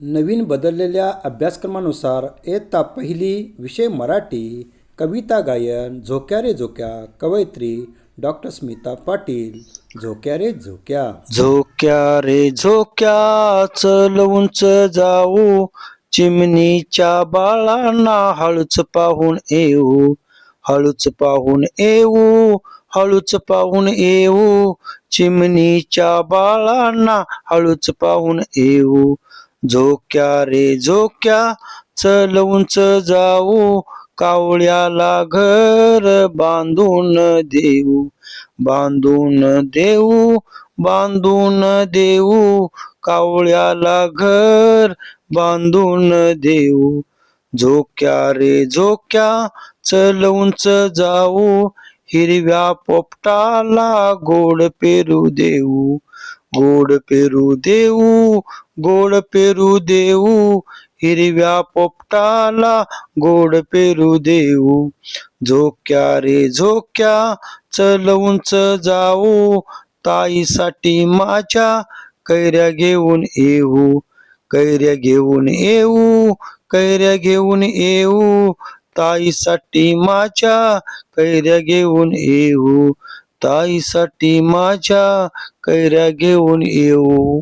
नवीन बदललेल्या अभ्यासक्रमानुसार इयत्ता पहिली विषय मराठी कविता गायन झोक्या रे झोक्या कवयित्री डॉक्टर स्मिता पाटील झोक्या रे झोक्या. झोक्या रे झोक्या चल उंच जाऊ चिमणीच्या बाळांना हळूच पाहून येऊ हळूच पाहून येऊ हळूच पाहून येऊ चिमणीच्या बाळांना हळूच पाहून येऊ. झोक्या रे झोक्या चल उंच जाऊ कावळ्याला घर बांधून देऊ बांधून देऊ बांधून देऊ कावळ्याला घर बांधून देऊ. झोक्या रे झोक्या चल उंच जाऊ हिरव्या पोपटाला गोड पेरू देऊ गोड पेरू देऊ गोड पेरू देऊ हिरव्या पोपटाला गोड पेरू देऊ झोक्या रे झोक्या चल उंच जाऊ ताईसाठी माझ्या कैऱ्या घेऊन येऊ कैऱ्या घेऊन येऊ कैऱ्या घेऊन येऊ ताईसाठी माझ्या कैऱ्या घेऊन येऊ ताईसाठी माझ्या कैऱ्या घेऊन येऊ.